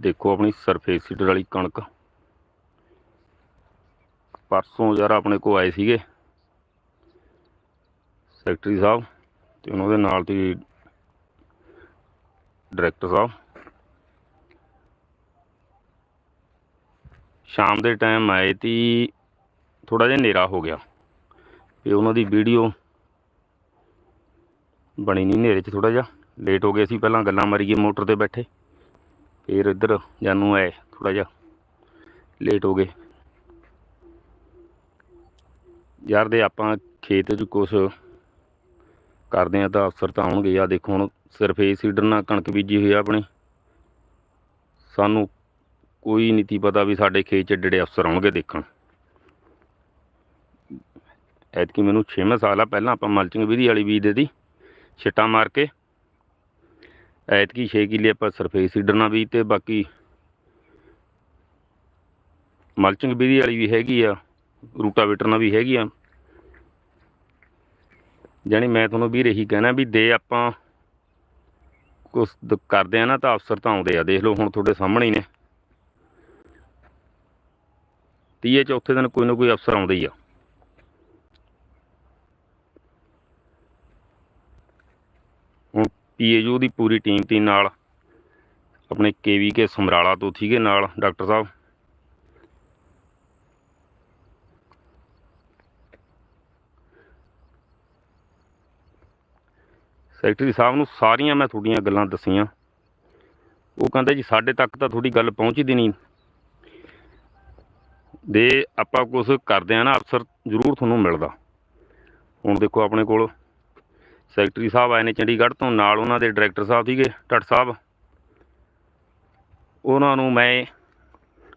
ਦੇਖੋ ਆਪਣੀ surface seeder ਵਾਲੀ ਕਣਕ। ਪਰਸੋਂ ਯਾਰ ਆਪਣੇ ਕੋ ਆਏ ਸੀਗੇ ਸੈਕਟਰੀ ਸਾਹਿਬ ਤੇ ਉਹਨਾਂ ਦੇ ਨਾਲ ਦੀ ਡਾਇਰੈਕਟਰ ਸਾਹਿਬ। ਸ਼ਾਮ ਦੇ ਟਾਈਮ ਆਏ ਤੀ ਥੋੜਾ ਜਿਹਾ ਹਨੇਰਾ ਹੋ ਗਿਆ ਤੇ ਉਹਨਾਂ ਦੀ ਵੀਡੀਓ ਬਣੀ ਨਹੀਂ ਹਨੇਰੇ 'ਚ ਥੋੜਾ ਜਿਹਾ। ਲੇਟ ਹੋ ਗਏ ਸੀ, ਪਹਿਲਾਂ ਗੱਲਾਂ ਮਾਰੀਏ ਮੋਟਰ ਤੇ ਬੈਠੇ। ਫਿਰ ਇੱਧਰ ਜਾਨੂੰ ਆਏ ਥੋੜਾ ਜਿਹਾ ਲੇਟ ਹੋ ਗਏ। ਯਾਰ ਦੇ ਆਪਾਂ ਖੇਤ 'ਚ ਕੁਛ ਕਰਦੇ ਆ ਤਾਂ ਅਫਸਰ ਤਾਂ ਆਉਣਗੇ। ਆ ਦੇਖੋ ਹੁਣ ਸਿਰਫ ਇਹ ਸੀਡਰ ਨਾਲ ਕਣਕ ਬੀਜੀ ਹੋਈ ਆ ਆਪਣੀ। ਸਾਨੂੰ ਕੋਈ ਨਹੀਂ ਤੀ ਪਤਾ ਵੀ ਸਾਡੇ ਖੇਤ 'ਚ ਏਡੇ ਅਫਸਰ ਆਉਣਗੇ ਦੇਖਣ। ਐਤਕੀ ਮੈਨੂੰ 6ਵਾਂ ਸਾਲ ਆ, ਪਹਿਲਾਂ ਆਪਾਂ ਮਲਚਿੰਗ ਵਿਧੀ ਵਾਲੀ ਬੀਜ ਦੇ ਦੀ ਛਿੱਟਾ ਮਾਰ ਕੇ ਐਤਕੀ 6 ਕਿੱਲੇ ਆਪਾਂ ਸਰਫੇਸ ਸੀਡਰ ਨਾਲ ਬੀਜ ਤੇ ਬਾਕੀ ਮਲਚਿੰਗ ਵਿਧੀ ਵਾਲੀ ਵੀ ਹੈਗੀ ਆ, ਰੂਟਾਵੇਟਰ ਨਾਲ ਵੀ ਹੈਗੀ ਆ। ਜਾਣੀ ਮੈਂ ਤੁਹਾਨੂੰ ਵੀ ਰਹੀ ਕਹਿਣਾ ਵੀ ਦੇ ਆਪਾਂ ਕੁਛ ਦ- ਕਰਦੇ ਆ ਨਾ ਤਾਂ ਅਫਸਰ ਤਾਂ ਆਉਂਦੇ ਆ, ਦੇਖ ਲਓ ਹੁਣ ਤੁਹਾਡੇ ਸਾਹਮਣੇ ਹੀ ਨੇ। ਤੀਏ ਚੌਥੇ ਦਿਨ ਕੋਈ ਨਾ ਕੋਈ ਅਫਸਰ ਆਉਂਦੇ ਹੀ ਆ ਹੁਣ ਪੀਏਯੂ ਦੀ ਪੂਰੀ ਟੀਮ ਤੀ ਨਾਲ ਆਪਣੇ ਕੇਵੀ ਕੇ ਸਮਰਾਲਾ ਤੋਂ ਸੀਗੇ ਨਾਲ ਡਾਕਟਰ ਸਾਹਿਬ। ਸੈਕਟਰੀ ਸਾਹਿਬ ਨੂੰ ਸਾਰੀਆਂ ਮੈਂ ਤੁਹਾਡੀਆਂ ਗੱਲਾਂ ਦੱਸੀਆਂ। ਉਹ ਕਹਿੰਦਾ ਜੀ ਸਾਡੇ ਤੱਕ ਤਾਂ ਤੁਹਾਡੀ ਗੱਲ ਪਹੁੰਚਦੀ ਨਹੀਂ। ਦੇ ਆਪਾਂ ਕੁਝ ਕਰਦੇ ਆ ਨਾ ਅਫਸਰ ਜ਼ਰੂਰ ਤੁਹਾਨੂੰ ਮਿਲਦਾ। ਹੁਣ ਦੇਖੋ ਆਪਣੇ ਕੋਲ ਸੈਕਟਰੀ ਸਾਹਿਬ ਆਏ ਨੇ ਚੰਡੀਗੜ੍ਹ ਤੋਂ, ਨਾਲ ਉਹਨਾਂ ਦੇ ਡਾਇਰੈਕਟਰ ਸਾਹਿਬ ਸੀਗੇ ਟੱਟ ਸਾਹਿਬ। ਉਹਨਾਂ ਨੂੰ ਮੈਂ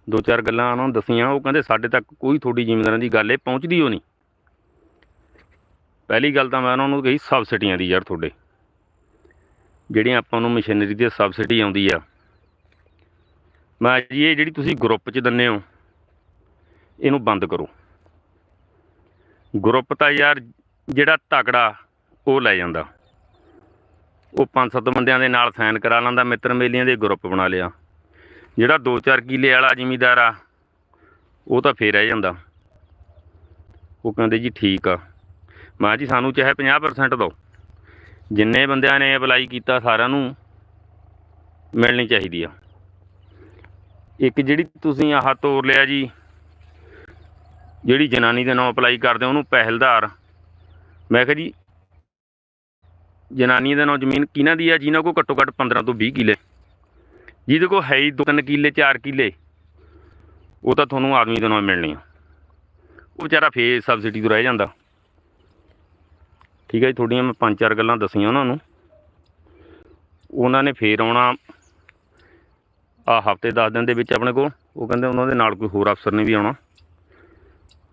ਦੋ ਚਾਰ ਗੱਲਾਂ ਉਹਨਾਂ ਨੂੰ ਦੱਸੀਆਂ, ਉਹ ਕਹਿੰਦੇ ਸਾਡੇ ਤੱਕ ਕੋਈ ਤੁਹਾਡੀ ਜ਼ਿਮੀਂਦਾਰਾਂ ਦੀ ਗੱਲ ਇਹ ਪਹੁੰਚਦੀ ਹੋ ਨਹੀਂ। ਪਹਿਲੀ ਗੱਲ ਤਾਂ ਮੈਂ ਉਹਨਾਂ ਨੂੰ ਕਹੀ, ਸਬਸਿਡੀਆਂ ਦੀ ਯਾਰ ਤੁਹਾਡੇ। ਜਿਹੜੀਆਂ ਆਪਾਂ ਨੂੰ ਮਸ਼ੀਨਰੀ ਦੀ ਸਬਸਿਡੀ ਆਉਂਦੀ ਆ। ਮੈਂ ਜੀ, ਇਹ ਜਿਹੜੀ ਤੁਸੀਂ ਗਰੁੱਪ 'ਚ ਦਿੰਦੇ ਹੋ ਇਹਨੂੰ ਬੰਦ ਕਰੋ। ਗਰੁੱਪ ਤਾਂ ਯਾਰ ਜਿਹੜਾ ਤਕੜਾ ਉਹ ਲੈ ਜਾਂਦਾ। ਉਹ ਪੰਜ ਸੱਤ ਬੰਦਿਆਂ ਦੇ ਨਾਲ ਸਾਈਨ ਕਰਾ ਲੈਂਦਾ, ਮਿੱਤਰ ਮੇਲੀਆਂ ਦੇ ਗਰੁੱਪ ਬਣਾ ਲਿਆ। ਜਿਹੜਾ 2-4 ਕਿੱਲੇ ਵਾਲਾ ਜ਼ਿਮੀਦਾਰ ਆ, ਉਹ ਤਾਂ ਫੇਰ ਰਹਿ ਜਾਂਦਾ। ਉਹ ਕਹਿੰਦੇ ਜੀ ਠੀਕ ਆ। ਮਾਂ ਜੀ ਸਾਨੂੰ ਚਾਹੇ 50% ਦਿਓ। ਜਿੰਨੇ ਬੰਦਿਆਂ ਨੇ ਅਪਲਾਈ ਕੀਤਾ ਸਾਰਿਆਂ ਨੂੰ ਮਿਲਣੀ ਚਾਹੀਦੀ ਆ। ਇੱਕ ਜਿਹੜੀ ਤੁਸੀਂ ਆਹ ਤੋਰ ਲਿਆ ਜੀ, ਜਿਹੜੀ ਜਨਾਨੀ ਦੇ ਨਾਮ ਅਪਲਾਈ ਕਰਦੇ ਉਹਨੂੰ ਪਹਿਲਦਾਰ। ਮੈਂ ਕਿਹਾ ਜੀ ਜਨਾਨੀ ਦੇ ਨਾਮ ਜ਼ਮੀਨ ਕਿਹਨਾਂ ਦੀ ਆ? ਜਿਨ੍ਹਾਂ ਕੋਲ ਘੱਟੋ ਘੱਟ 15 ਤੋਂ 20 ਕਿੱਲੇ। ਜਿਹਦੇ ਕੋਲ ਹੈ ਹੀ ਦੋ ਤਿੰਨ ਕਿੱਲੇ 4 ਕਿੱਲੇ। ਉਹ ਤਾਂ ਤੁਹਾਨੂੰ ਆਦਮੀ ਦੇ ਨਾਮ ਮਿਲਣੀ ਆ। ਉਹ ਵਿਚਾਰਾ ਫੇਰ ਸਬਸਿਡੀ ਤੋਂ ਰਹਿ ਜਾਂਦਾ। ਠੀਕ ਹੈ ਜੀ, ਤੁਹਾਡੀਆਂ ਮੈਂ ਪੰਜ ਚਾਰ ਗੱਲਾਂ ਦੱਸੀਆਂ ਉਹਨਾਂ ਨੂੰ। ਉਹਨਾਂ ਨੇ ਫੇਰ ਆਉਣਾ ਆ ਹਫ਼ਤੇ 10 ਦਿਨ ਦੇ ਵਿੱਚ ਆਪਣੇ ਕੋਲ। ਉਹ ਕਹਿੰਦੇ ਉਹਨਾਂ ਦੇ ਨਾਲ ਕੋਈ ਹੋਰ ਅਫਸਰ ਨੇ ਵੀ ਆਉਣਾ।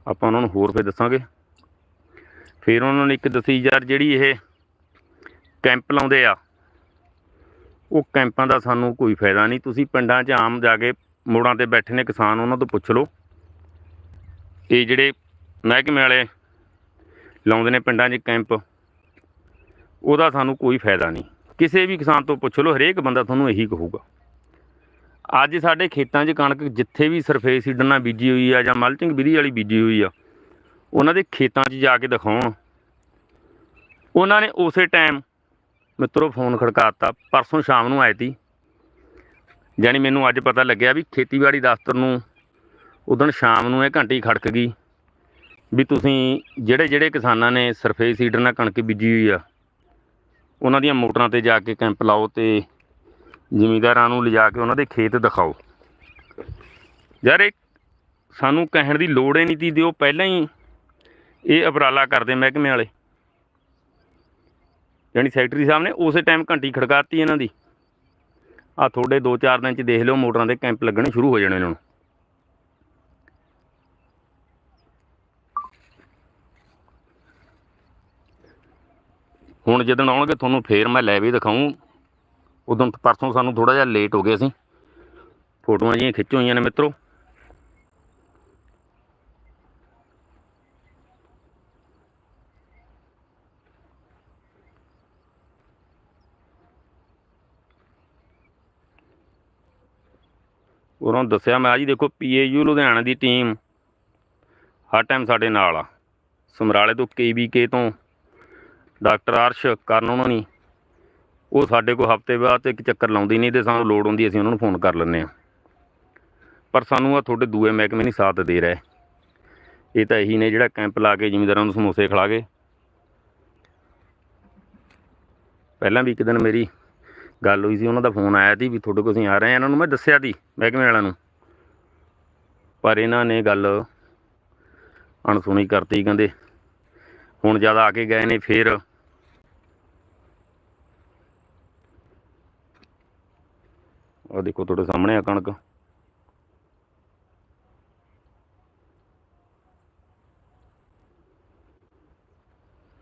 ਆਪਾਂ ਉਹਨਾਂ ਨੂੰ ਹੋਰ ਫੇਰ ਦੱਸਾਂਗੇ। ਫਿਰ ਉਹਨਾਂ ਨੇ ਇੱਕ ਦੱਸੀ, ਯਾਰ ਜਿਹੜੀ ਇਹ ਕੈਂਪ ਲਾਉਂਦੇ ਆ। ਉਹ ਕੈਂਪਾਂ ਦਾ ਸਾਨੂੰ ਕੋਈ ਫਾਇਦਾ ਨਹੀਂ। ਤੁਸੀਂ ਪਿੰਡਾਂ 'ਚ ਆਮ ਜਾ ਕੇ ਮੋੜਾਂ ਤੇ ਬੈਠੇ ਨੇ ਕਿਸਾਨ, ਉਹਨਾਂ ਤੋਂ ਪੁੱਛ ਲਓ। ਇਹ ਜਿਹੜੇ ਮਹਿਕਮੇ ਵਾਲੇ ਲਾਉਂਦੇ ਨੇ ਪਿੰਡਾਂ 'ਚ ਕੈਂਪ, ਉਹਦਾ ਸਾਨੂੰ ਕੋਈ ਫਾਇਦਾ ਨਹੀਂ। ਕਿਸੇ ਵੀ ਕਿਸਾਨ ਤੋਂ ਪੁੱਛ ਲਓ, ਹਰੇਕ ਬੰਦਾ ਤੁਹਾਨੂੰ ਇਹੀ ਕਹੂਗਾ। ਅੱਜ ਸਾਡੇ ਖੇਤਾਂ 'ਚ ਕਣਕ ਜਿੱਥੇ ਵੀ ਸਰਫੇਸ ਸੀਡਰ ਨਾਲ ਬੀਜੀ ਹੋਈ ਆ ਜਾਂ ਮਲਚਿੰਗ ਵਿਧੀ ਵਾਲੀ ਬੀਜੀ ਹੋਈ ਆ, ਉਹਨਾਂ ਦੇ ਖੇਤਾਂ 'ਚ ਜਾ ਕੇ ਦਿਖਾਉਣ। ਉਹਨਾਂ ਨੇ ਉਸੇ ਟਾਈਮ ਮਿੱਤਰੋ ਫੋਨ ਖੜਕਾਤਾ, ਪਰਸੋਂ ਸ਼ਾਮ ਨੂੰ ਆਏ ਤੀ ਜਾਣੀ ਮੈਨੂੰ ਅੱਜ ਪਤਾ ਲੱਗਿਆ ਵੀ ਖੇਤੀਬਾੜੀ ਦਫ਼ਤਰ ਨੂੰ ਉਦੋਂ ਸ਼ਾਮ ਨੂੰ ਇਹ ਘੰਟੀ ਖੜਕ ਗਈ ਵੀ ਤੁਸੀਂ ਜਿਹੜੇ ਜਿਹੜੇ ਕਿਸਾਨਾਂ ਨੇ ਸਰਫੇਸ ਸੀਡਰ ਨਾਲ ਕਣਕ ਬੀਜੀ ਹੋਈ ਆ, ਉਹਨਾਂ ਦੀਆਂ ਮੋਟਰਾਂ ਤੇ ਜਾ ਕੇ ਕੈਂਪ ਲਾਓ ਤੇ ਜ਼ਿਮੀਂਦਾਰਾਂ ਨੂੰ ਲਿਜਾ ਕੇ ਉਹਨਾਂ ਦੇ ਖੇਤ ਦਿਖਾਓ। ਯਾਰ ਇਹ ਸਾਨੂੰ ਕਹਿਣ ਦੀ ਲੋੜ ਹੀ ਨਹੀਂ ਤੀ ਦਿਓ ਪਹਿਲਾਂ ਹੀ ਇਹ ਉਪਰਾਲਾ ਕਰਦੇ ਮਹਿਕਮੇ ਵਾਲੇ। ਯਾਨੀ ਸੈਕਟਰੀ ਸਾਹਿਬ ਨੇ ਉਸੇ ਟਾਈਮ ਘੰਟੀ ਖੜਕਾਤੀ ਇਹਨਾਂ ਦੀ। ਆ ਤੁਹਾਡੇ 2-4 ਦਿਨ ਚ ਦੇਖ ਲਿਓ, ਮੋਟਰਾਂ ਦੇ ਕੈਂਪ ਲੱਗਣੇ ਸ਼ੁਰੂ ਹੋ ਜਾਣੇ ਇਹਨਾਂ ਨੂੰ। ਹੁਣ ਜਦੋਂ ਆਉਣਗੇ ਤੁਹਾਨੂੰ ਫੇਰ ਮੈਂ ਲੈ ਵੀ ਦਿਖਾਊਂ। ਉਦੋਂ ਪਰਸੋਂ ਸਾਨੂੰ ਥੋੜਾ ਜਿਹਾ ਲੇਟ ਹੋ ਗਏ ਅਸੀਂ ਫੋਟੋਆਂ ਜਿਹੀਆਂ ਖਿੱਚ ਹੋਈਆਂ ਨੇ ਮਿੱਤਰੋ। ਉਹਨਾਂ ਨੂੰ ਦੱਸਿਆ ਮੈਂ ਆ ਜੀ ਦੇਖੋ ਪੀਏਯੂ ਲੁਧਿਆਣਾ ਦੀ ਟੀਮ ਹਰ ਟਾਈਮ ਸਾਡੇ ਨਾਲ ਆ। ਸਮਰਾਲੇ ਤੋਂ ਕੇਬੀਕੇ ਤੋਂ ਡਾਕਟਰ ਅਰਸ਼ ਕਰਨ ਉਹਨਾਂ ਨੇ ਉਹ ਸਾਡੇ ਕੋਲ ਹਫ਼ਤੇ ਬਾਅਦ ਇੱਕ ਚੱਕਰ ਲਾਉਂਦੀ ਨਹੀਂ ਤੇ ਸਾਨੂੰ ਲੋੜ ਹੁੰਦੀ, ਅਸੀਂ ਉਹਨਾਂ ਨੂੰ ਫੋਨ ਕਰ ਲੈਂਦੇ ਆ ਪਰ ਸਾਨੂੰ ਆ ਤੁਹਾਡੇ ਦੂਏ ਮਹਿਕਮੇ ਨਹੀਂ ਸਾਥ ਦੇ ਰਹੇ। ਇਹ ਤਾਂ ਇਹੀ ਨੇ ਜਿਹੜਾ ਕੈਂਪ ਲਾ ਕੇ ਜ਼ਿਮੀਂਦਾਰਾਂ ਨੂੰ ਸਮੋਸੇ ਖਿਲਾ ਗਏ। ਪਹਿਲਾਂ ਵੀ ਇੱਕ ਦਿਨ ਮੇਰੀ ਗੱਲ ਹੋਈ ਸੀ, ਉਹਨਾਂ ਦਾ ਫੋਨ ਆਇਆ ਸੀ ਵੀ ਤੁਹਾਡੇ ਕੋਲ ਅਸੀਂ ਆ ਰਹੇ ਹਾਂ। ਇਹਨਾਂ ਨੂੰ ਮੈਂ ਦੱਸਿਆ ਸੀ, ਮਹਿਕਮੇ ਵਾਲਿਆਂ ਨੂੰ। ਪਰ ਇਹਨਾਂ ਨੇ ਗੱਲ ਅਣਸੁਣੀ ਕਰਤੀ ਕਹਿੰਦੇ। ਹੁਣ ਜ਼ਿਆਦਾ ਆ ਕੇ ਗਏ ਨੇ ਫੇਰ। ਆ ਦੇਖੋ ਤੁਹਾਡੇ ਸਾਹਮਣੇ ਆ ਕਣਕ।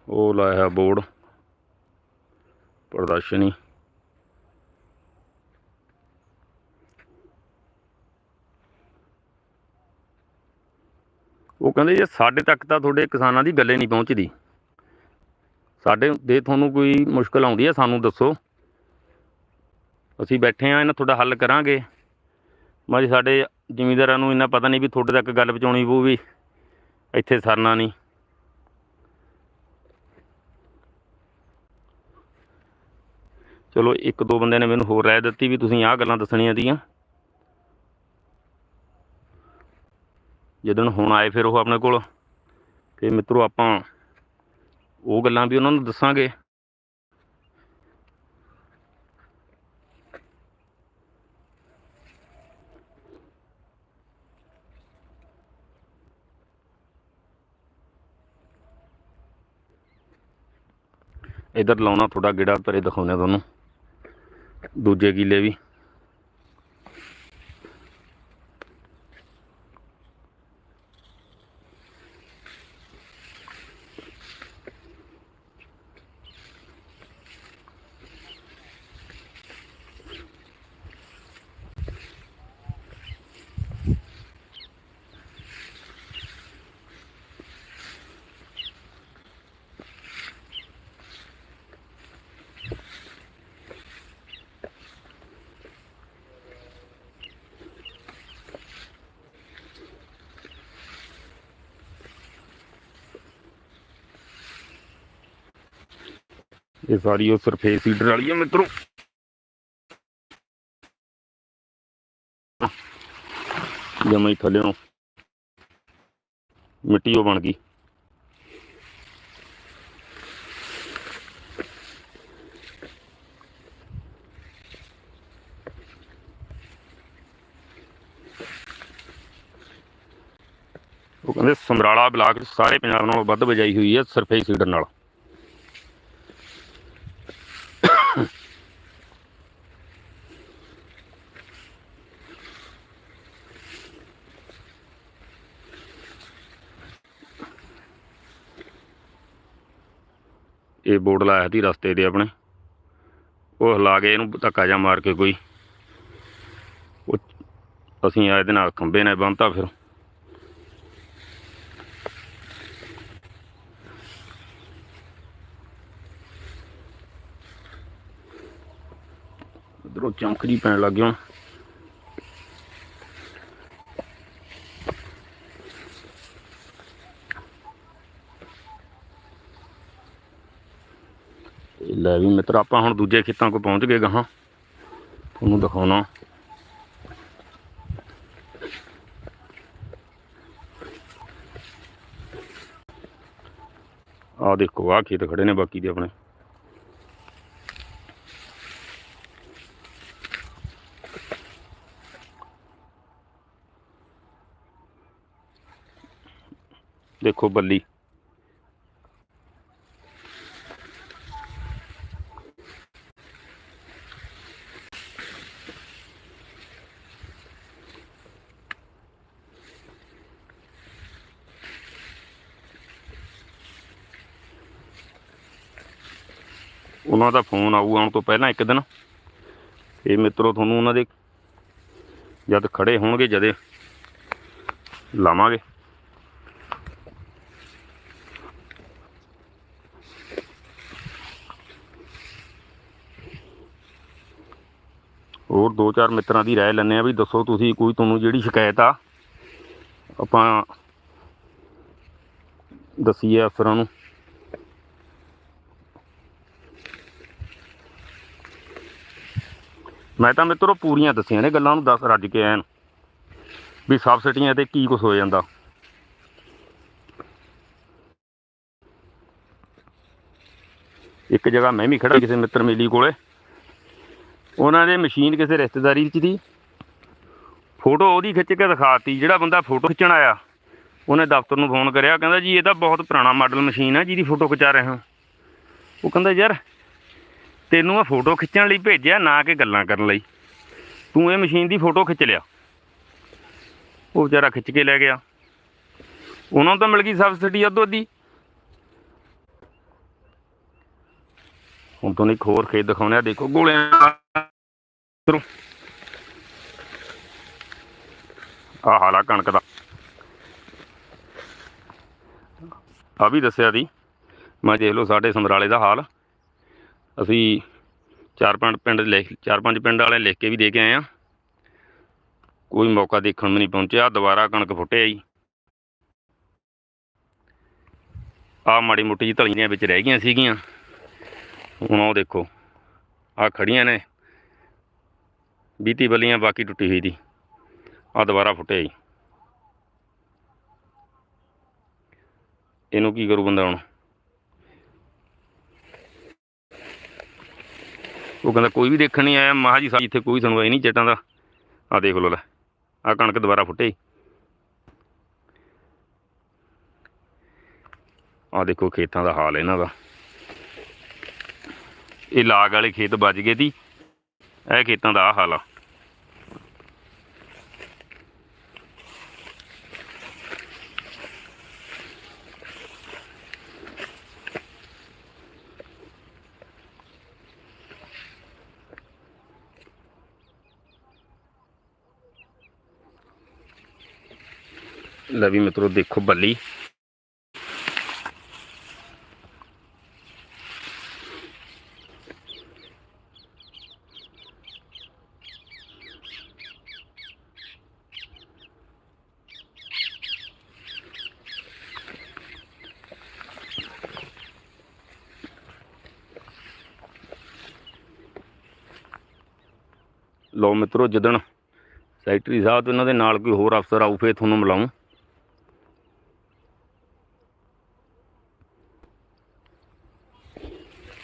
ਉਹ ਲਾਇਆ ਬੋਰਡ। ਪ੍ਰਦਰਸ਼ਨੀ। ਉਹ ਕਹਿੰਦੇ ਜੇ ਸਾਡੇ ਤੱਕ ਤਾਂ ਤੁਹਾਡੇ ਕਿਸਾਨਾਂ ਦੀ ਗੱਲੇ ਨਹੀਂ ਪਹੁੰਚਦੀ। ਸਾਡੇ ਦੇ ਤੁਹਾਨੂੰ ਕੋਈ ਮੁਸ਼ਕਲ ਆਉਂਦੀ ਹੈ ਸਾਨੂੰ ਦੱਸੋ। ਅਸੀਂ ਬੈਠੇ ਆ, ਇਹਨਾਂ ਤੁਹਾਡਾ ਹੱਲ ਕਰਾਂਗੇ। ਮਾ ਜੀ ਸਾਡੇ ਜ਼ਿਮੀਂਦਾਰਾਂ ਨੂੰ ਇੰਨਾ ਪਤਾ ਨਹੀਂ ਵੀ ਤੁਹਾਡੇ ਤੱਕ ਗੱਲ ਪਹੁੰਚਾਉਣੀ ਪਊ ਵੀ ਇੱਥੇ ਸਰਨਾ ਨਹੀਂ। ਚਲੋ ਇੱਕ ਦੋ ਬੰਦੇ ਨੇ ਮੈਨੂੰ ਹੋਰ ਰਾਏ ਦਿੱਤੀ ਵੀ ਤੁਸੀਂ ਆਹ ਗੱਲਾਂ ਦੱਸਣੀਆਂ ਦੀਆਂ ਜਦੋਂ ਹੁਣ ਆਏ ਫਿਰ ਉਹ ਆਪਣੇ ਕੋਲ ਕਿ ਮਿੱਤਰੋ ਆਪਾਂ ਉਹ ਗੱਲਾਂ ਵੀ ਉਹਨਾਂ ਨੂੰ ਦੱਸਾਂਗੇ। ਇਧਰ ਲਾਉਣਾ ਥੋੜਾ ਗੇੜਾ, ਪਰੇ ਦਿਖਾਉਂਦੇ ਤੁਹਾਨੂੰ। ਦੂਜੇ ਕਿਲੇ ਵੀ। ਇਹ ਸਾਰੀ ਉਹ ਸਰਫੇਸ ਸੀਡਰ ਵਾਲੀ ਆ ਮਿੱਤਰੋ। ਜਮਾ ਹੀ ਮਿੱਟੀ ਉਹ ਬਣ ਗਈ। ਉਹ ਕਹਿੰਦੇ ਸਮਰਾਲਾ ਬਲਾਕ 'ਚ ਸਾਰੇ ਪੰਜਾਬ ਨਾਲੋਂ ਵੱਧ ਬਜਾਈ ਹੋਈ ਹੈ ਸਰਫੇਸ ਸੀਡਰ ਨਾਲ। ਇਹ ਬੋਰਡ ਲਾਇਆ ਸੀ ਰਸਤੇ ਦੇ ਆਪਣੇ। ਉਹ ਹਿਲਾ ਕੇ ਇਹਨੂੰ ਧੱਕਾ ਜਾ ਮਾਰ ਕੇ ਕੋਈ। ਉਹ ਅਸੀਂ ਆ ਇਹਦੇ ਨਾਲ ਖੰਬੇ ਨਾਲ ਬੰਨਤਾ ਫਿਰ। ਇਧਰੋਂ ਚਮਕਦੀ ਪੈਣ ਲੱਗ ਗਿਆ ਇਹ ਲੈ ਵੀ ਮਿੱਤਰ, ਆਪਾਂ ਹੁਣ ਦੂਜੇ ਖੇਤਾਂ ਕੋ ਪਹੁੰਚ ਗਏ ਗਾਹਾਂ। ਤੁਹਾਨੂੰ ਦਿਖਾਉਣਾ। ਆਹ ਦੇਖੋ, ਆਹ ਖੇਤ ਖੜੇ ਨੇ ਬਾਕੀ ਦੇ ਆਪਣੇ। ਦੇਖੋ ਬੱਲੀ। ਉਹਨਾਂ ਦਾ ਫੋਨ ਆਊ ਆਉਣ ਤੋਂ ਪਹਿਲਾਂ ਇੱਕ ਦਿਨ। ਤੇ ਮਿੱਤਰੋ ਤੁਹਾਨੂੰ ਉਹਨਾਂ ਦੇ ਜਦ ਖੜੇ ਹੋਣਗੇ, ਜਦੇ ਲਾਵਾਂਗੇ। ਹੋਰ ਦੋ ਚਾਰ ਮਿੱਤਰਾਂ ਦੀ ਰਾਏ ਲੈਣੇ ਆ ਵੀ ਦੱਸੋ ਤੁਸੀਂ ਕੋਈ ਤੁਹਾਨੂੰ ਜਿਹੜੀ ਸ਼ਿਕਾਇਤ ਆ, ਆਪਾਂ ਦੱਸੀਏ ਅਫਸਰਾਂ ਨੂੰ। ਮੈਂ ਤਾਂ ਮਿੱਤਰੋ ਪੂਰੀਆਂ ਦੱਸੀਆਂ ਨੇ ਗੱਲਾਂ ਨੂੰ ਦੱਸ ਰੱਜ ਕੇ ਐਨ ਵੀ ਸਬਸਿਡੀਆਂ ਤੇ ਕੀ ਕੁਝ ਹੋ ਜਾਂਦਾ। ਇੱਕ ਜਗ੍ਹਾ ਮੈਂ ਵੀ ਖੜਾ ਕਿਸੇ ਮਿੱਤਰ ਮੇਲੀ ਕੋਲੇ। ਉਹਨਾਂ ਨੇ ਮਸ਼ੀਨ ਕਿਸੇ ਰਿਸ਼ਤੇਦਾਰੀ 'ਚ ਦੀ ਫੋਟੋ ਉਹਦੀ ਖਿੱਚ ਕੇ ਦਿਖਾਤੀ, ਜਿਹੜਾ ਬੰਦਾ ਫੋਟੋ ਖਿੱਚਣ ਆਇਆ। ਉਹਨੇ ਦਫ਼ਤਰ ਨੂੰ ਫੋਨ ਕਰਿਆ, ਕਹਿੰਦਾ ਜੀ, ਇਹ ਤਾਂ ਬਹੁਤ ਪੁਰਾਣਾ ਮਾਡਲ ਮਸ਼ੀਨ ਹੈ ਜਿਹਦੀ ਫੋਟੋ ਖਿਚਾ ਰਹੇ। ਹਾਂ ਉਹ ਕਹਿੰਦਾ, ਯਾਰ ਤੈਨੂੰ ਮੈਂ ਫੋਟੋ ਖਿੱਚਣ ਲਈ ਭੇਜਿਆ, ਨਾ ਕਿ ਗੱਲਾਂ ਕਰਨ ਲਈ। ਤੂੰ ਇਹ ਮਸ਼ੀਨ ਦੀ ਫੋਟੋ ਖਿੱਚ ਲਿਆ। ਉਹ ਵਿਚਾਰਾ ਖਿੱਚ ਕੇ ਲੈ ਗਿਆ। ਉਹਨਾਂ ਨੂੰ ਤਾਂ ਮਿਲ ਗਈ ਸਬਸਿਡੀ ਅੱਧੋ ਅੱਧੀ। ਹੁਣ ਤੁਹਾਨੂੰ ਇੱਕ ਹੋਰ ਖੇਤ ਦਿਖਾਉਂਦੇ ਆ ਦੇਖੋ, ਗੋਲਿਆਂ ਤਰੋਂ ਆ ਹਾਲਾ ਕਣਕ ਦਾ। ਆ ਵੀ ਦੱਸਿਆ ਦੀ ਮੈਂ ਦੇਖ ਲਓ ਸਾਡੇ ਸਮਰਾਲੇ ਦਾ ਹਾਲ। ਅਸੀਂ ਚਾਰ ਪੰਜ ਪਿੰਡ ਲਿਖ, ਚਾਰ ਪੰਜ ਪਿੰਡ ਵਾਲੇ ਲਿਖ ਕੇ ਵੀ ਦੇ ਕੇ ਆਏ ਆ। ਕੋਈ ਮੌਕਾ ਦੇਖਣ ਨੂੰ ਨਹੀਂ ਪਹੁੰਚਿਆ, ਦੁਬਾਰਾ ਕਣਕ ਫੁੱਟਿਆ ਜੀ। ਆ ਮਾੜੀ ਮੋਟੀ ਜਿਹੀ ਧਲੀਆਂ ਵਿੱਚ ਰਹਿ ਗਈਆਂ ਸੀਗੀਆਂ। ਹੁਣ ਉਹ ਦੇਖੋ ਆ ਖੜੀਆਂ ਨੇ। ਬੀਤੀ ਬੱਲੀਆਂ ਬਾਕੀ ਟੁੱਟੀ ਹੋਈ ਦੀ। ਆ ਦੁਬਾਰਾ ਫੁੱਟਿਆ ਜੀ। ਇਹਨੂੰ ਕੀ ਕਰੂ ਬੰਦਾ ਹੁਣ? ਉਹ ਕਹਿੰਦਾ, ਕੋਈ ਵੀ ਦੇਖਣ ਨਹੀਂ ਆਇਆ। ਮਹਾ ਜੀ ਸਾਡੀ ਇੱਥੇ ਕੋਈ ਸੁਣਵਾਈ ਨਹੀਂ ਜੱਟਾਂ ਦਾ। ਆ ਦੇਖ ਲਓ ਲੈ। ਆ ਕਣਕ ਦੁਬਾਰਾ ਫੁੱਟੇ। ਆ ਦੇਖੋ ਖੇਤਾਂ ਦਾ ਹਾਲ ਇਹਨਾਂ ਦਾ। ਇਹ ਲਾਗ ਵਾਲੇ ਖੇਤ ਵੱਜ ਗਏ ਦੀ ਇਹ ਖੇਤਾਂ ਦਾ ਆ ਹਾਲ ਆ। ਲੈ ਵੀ ਮਿੱਤਰੋ, ਦੇਖੋ ਬੱਲੀ। ਲਓ ਮਿੱਤਰੋ, ਜਦਣ ਸੈਕਟਰੀ ਸਾਹਿਬ ਤੇ ਉਹਨਾਂ ਦੇ ਨਾਲ ਕੋਈ ਹੋਰ ਅਫਸਰ ਆਊ, ਫੇਰ ਤੁਹਾਨੂੰ ਮਿਲਾਉਂ